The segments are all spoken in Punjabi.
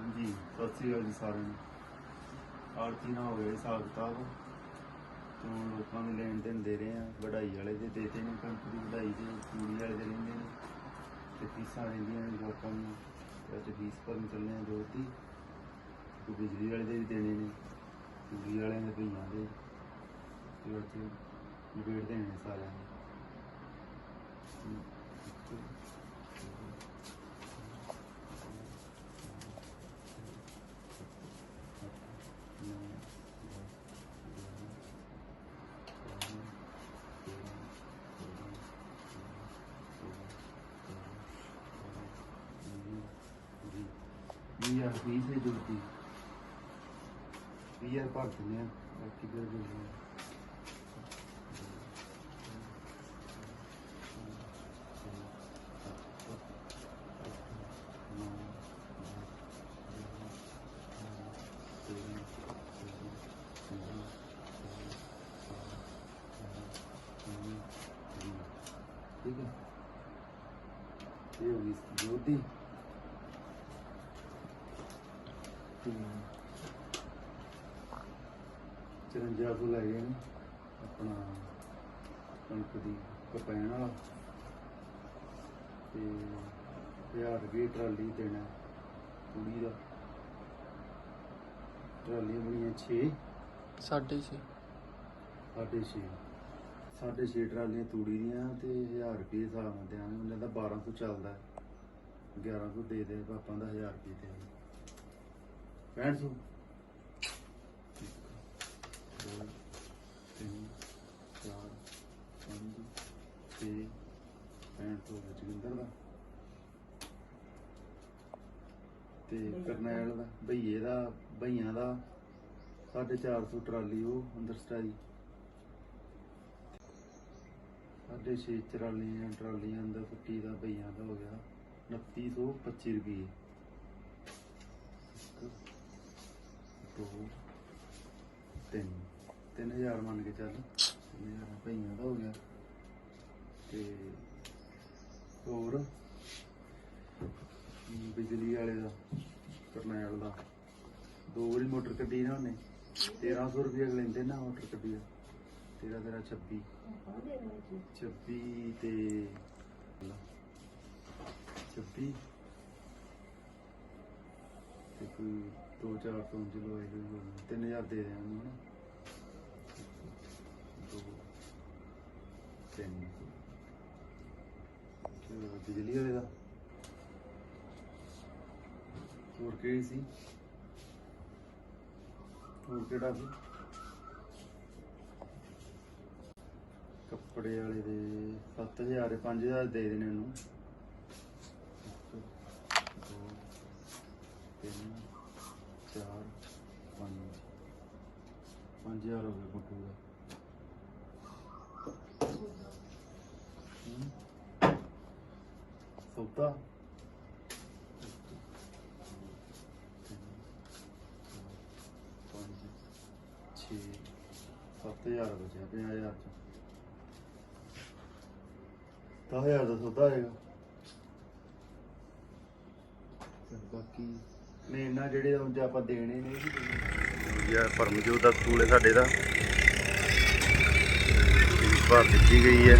ਹਾਂਜੀ, ਸਤਿ ਸ੍ਰੀ ਅਕਾਲ ਜੀ ਸਾਰਿਆਂ ਨੂੰ। ਆਰਤੀ ਨਾ ਹੋ ਗਏ ਹਿਸਾਬ ਕਿਤਾਬ। ਤੋਂ ਲੋਕਾਂ ਨੂੰ ਲੈਣ ਦੇਣ ਦੇ ਰਹੇ ਆ, ਵਢਾਈ ਵਾਲੇ ਦੇ ਦੇਤੇ ਨੇ ਕਣਕ ਦੀ ਵਢਾਈ ਦੇ, ਤੂੜੀ ਵਾਲੇ ਦੇ ਰਹਿੰਦੇ ਨੇ। ਤੇ ਫੀਸਾਂ ਰਹਿੰਦੀਆਂ ਨੇ ਲੋਕਾਂ ਨੂੰ। ਅੱਜ ਫੀਸ ਭਰਨ ਚੱਲੇ ਆ ਦੋ ਤੀ ਤੇ ਬਿਜਲੀ ਵਾਲੇ ਦੇ ਵੀ ਦੇਣੇ ਨੇ। ਬਿਜਲੀ ਵਾਲਿਆਂ ਦੇ, ਭਈਆਂ ਦੇ। ਤੇ ਅੱਜ ਨਿਬੇੜ ਦੇਣੇ ਨੇ ਸਾਰਿਆਂ ਨੂੰ ਵੀ ਯਾਰ ਫੀਸ ਹੈ ਜੁੜਦੀ ਵੀ ਯਾਰ ਭਰ ਦਿੰਦੇ ਆ, ਬਾਕੀ ਫਿਰ ਜੁੜਦੀ ਠੀਕ ਹੈ। ਇਹ ਹੋ ਗਈ ਜੋਤੀ ਤੇ 54 ਸੌ ਲੈ ਗਏ ਨੇ ਆਪਣਾ ਕਣਕ ਦੀ ਕਪੈਣ ਵਾਲਾ ਤੇ 1000 ਰੁਪਏ ਟਰਾਲੀ ਦੇਣਾ ਕੁੜੀ ਦਾ। ਟਰਾਲੀਆਂ ਬਣੀਆਂ 6 ਸਾਢੇ ਛੇ। ਸਾਢੇ ਛੇ। ਸਾਢੇ ਛੇ ਟਰਾਲੀਆਂ ਤੂੜੀ ਦੀਆਂ ਤੇ 1000 ਰੁਪਏ ਹਿਸਾਬ ਨਾਲ ਦਿਆਂਗੇ। ਉਹਨਾਂ ਦਾ 1200 ਚੱਲਦਾ। ਹੈ। 1100 ਦੇ ਦੇ ਪਾਪਾਂ ਦਾ 1000 ਰੁਪਏ ਤੇ 6500 ਦੋ ਤਿੰਨ ਚਾਰ ਪੰਜ ਛੇ 6500 ਵਿੱਚ ਦਾ ਤੇ ਕਰਨੈਲ ਦਾ ਭਈਏ ਦਾ ਭਈਆਂ ਦਾ 450 ਟਰਾਲੀ ਉਹ ਅੰਦਰ ਸਟਾਈ। ਸਾਢੇ ਛੇ ਟਰਾਲੀਆਂ ਟਰਾਲੀਆਂ ਅੰਦਰ ਫੁੱਟੀ ਦਾ ਭਈਆਂ ਦਾ ਹੋ ਗਿਆ 2925 ਰੁਪਏ 2 3 3000 ਮੰਨ ਕੇ ਚੱਲ। 3000 ਭਈਆਂ ਦਾ ਹੋ ਗਿਆ। ਤੇ ਹੋਰ ਬਿਜਲੀ ਵਾਲੇ ਦਾ, ਕਰਨੈਲ ਦਾ। ਦੋ ਵਾਰੀ ਮੋਟਰ ਕੱਢੀ ਨਾ ਉਹਨੇ। 1300 ਰੁਪਏ ਲੈਂਦੇ ਨਾ ਮੋਟਰ ਕੱਢੀ ਦਾ 13 13 26 26 ਤੇ 26 ਤੇ ਕੋਈ 2-4 ਤੋਂ ਚਲੋ ਇਹ 3000 ਦੇ ਦੇ ਉਹਨੂੰ ਹਨਾ। ਤਿੰਨ। ਤੇ ਬਿਜਲੀ ਵਾਲੇ ਦਾ? ਹੋਰ ਕਿਹੜੀ ਸੀ? ਹੋਰ ਕਿਹੜਾ ਸੀ? ਕੱਪੜੇ ਵਾਲੇ ਦੇ 7000 5000 ਦੇ ਦੇਣੇ ਉਹਨੂੰ ਇੱਕ, ਦੋ ਤਿੰਨ ਚਾਰ ਪੰਜ 5000 ਹੋ ਗਿਆ ਗੁੱਟੂ ਦਾ ਪੰਜ ਛੇ 7000 ਬਚਿਆ 50000 ਚ 10000 ਦਾ ਸੌਦਾ ਆਏਗਾ ਤੇ ਬਾਕੀ ਨੇ ਇਹਨਾਂ ਜਿਹੜੇ ਉਂਝ ਆਪਾਂ ਦੇਣੇ ਨੇ ਯਾਰ ਪਰਮਜੋਤ ਦਾ ਸਕੂਲ ਹੈ ਸਾਡੇ ਦਾ। ਫੀਸ ਭਰ ਦਿੱਤੀ ਗਈ ਹੈ।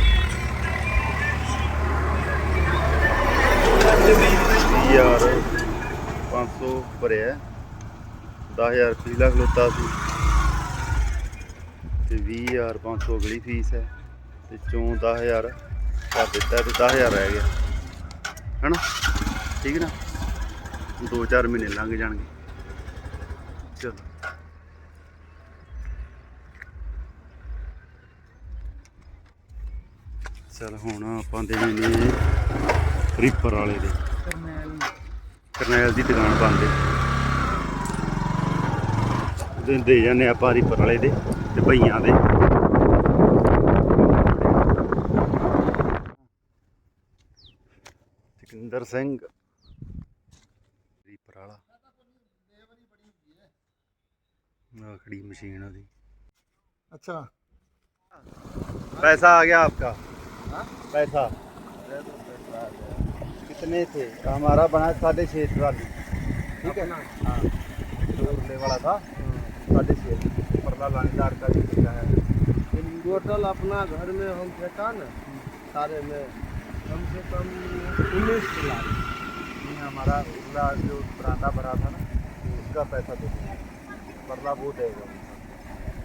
ਯਾਰ 500 ਭਰਿਆ 10000 ਪਿਛਲਾ ਖਲੋਤਾ ਸੀ। ਤੇ 20500 ਅਗਲੀ ਫੀਸ ਹੈ। ਤੇ ਚੋਂ 10000 ਕਰ ਦਿੱਤਾ ਤੇ 10000 ਰਹਿ ਗਿਆ। ਹੈਨਾ? ਠੀਕ ਨਾ? 2-4 ਮਹੀਨੇ ਲੰਘ ਜਾਣਗੇ। ਚਲੋ। ਚਲ ਹੁਣ ਆਪਾਂ ਦੇਣੇ ਨੇ ਰੀਪਰ ਵਾਲੇ ਦੇ ਕਰਨੈਲ ਕਰਨੈਲ ਦੀ ਦੁਕਾਨ ਬੰਦ ਹੈ ਉਹਦੇ ਦੇ ਜਾਂਦੇ ਆਪਾਂ ਰੀਪਰ ਵਾਲੇ ਦੇ ਤੇ ਭਈਆਂ ਦੇ ਸਿਕੰਦਰ ਸਿੰਘ ਰੀਪਰ ਵਾਲਾ ਆ ਖੜੀ ਮਸ਼ੀਨ ਉਹਦੀ अच्छा पैसा आ गया आपका पैसा। कितने थे? हमारा बना साढ़े छः ट्राली ठीक है? ना हाँ। उड़ने वाला था साढ़े छः परला लानेदार का भी कितना है। टोटल अपना घर में हम फेंका ना सारे में कम से कम उन्नीस लाख। हमारा उगला जो बरांडा भरा था ना उसका पैसा दे परला वो देगा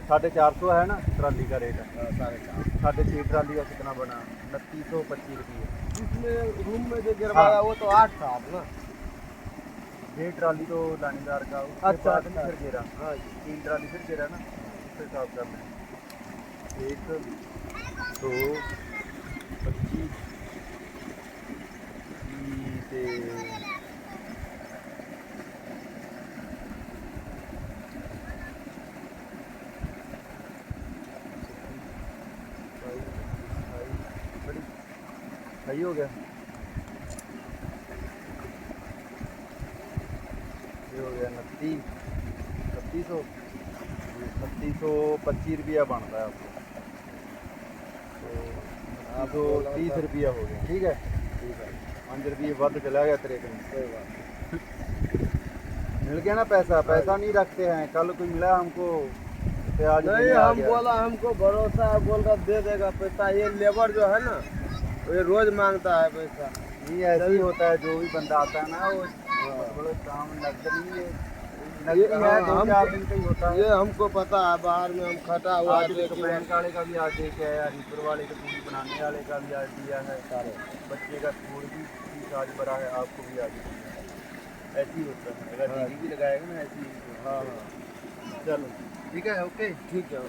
साढ़े चार सौ है ना ट्राली का रेट है साढ़े चार साढ़े छः ट्राली का कितना बना उनतीस सौ पच्चीस रुपये जिसमें रूम में जो गिरवाया वो तो आठ था ना ये ट्राली तो लानेदार का उसके अच्छा, बाद में अच्छा। फिर गिरा हाँ जी तीन ट्राली फिर गिरा ना उससे हिसाब कर लें एक दो पच्चीस सही हो गया। ये हो गया उनती छत्ती सौ छत्ती सौ पच्चीस रुपया बनता है आपको। तो आप तो तीस रुपया हो गया। ठीक है? ठीक है। पाँच रुपये बद चला गया तेरे कहीं कोई बात मिल गया ना पैसा? पैसा नहीं रखते हैं। कल कोई मिला हमको प्याज नहीं हम बोला हमको भरोसा है बोल रहा दे देगा पैसा। ये लेबर जो है ना ये रोज माँगता है पैसा। नहीं ऐसा ही होता है जो भी बंदा आता है ना वो बड़े काम नहीं है। ये- लगते हैं हाँ, हम- चार दिन का ही होता है। ये हमको पता है बाहर में हम खटा हुआ देख एक बैंक वाले का भी आज दे के आया हरिपुर वाले का पूरी बनाने वाले का भी आज दिया है। सारे। बच्चे का स्कूल भी फ़ीस आज भरा है आपको भी आज दिया है। ऐसे ही होता है। अगर हाँ। दीदी भी लगाएगा ना ऐसे ही हाँ। हाँ चलो। ठीक है ओके। ठीक है